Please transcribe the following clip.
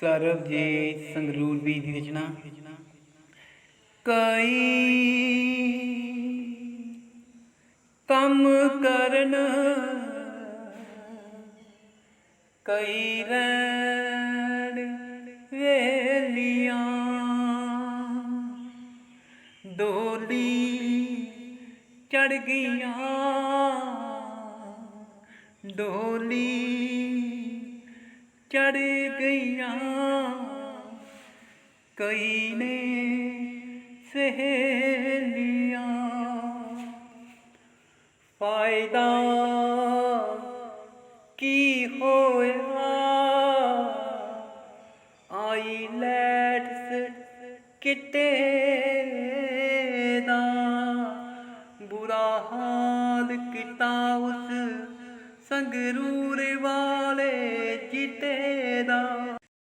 ਸਰਬਜੀਤ ਸੰਗਰੂਰ ਵੀ ਦੀ ਰਚਨਾ। ਕਈ ਕੰਮ ਕਰਨ, ਕਈ ਰਹਿਣ ਵੇਲੀਆਂ, ਡੋਲੀ ਚੜ ਗਈਆਂ, ਡੋਲੀ ਚੜ ਗਈਆਂ। ਕਈ ਨੇ ਸਹੇਲੀਆਂ। ਫਾਇਦਾ ਕੀ ਹੋਇਆ? ਆਈ ਲੈਟਸ ਕਿਤੇ ਦਾ ਬੁਰਾ ਹਾਲ ਕੀਤਾ ਉਸ ਸੰਗਰੂਰ ਵਾਲੇ ਚਿੱਤੇ ਦਾ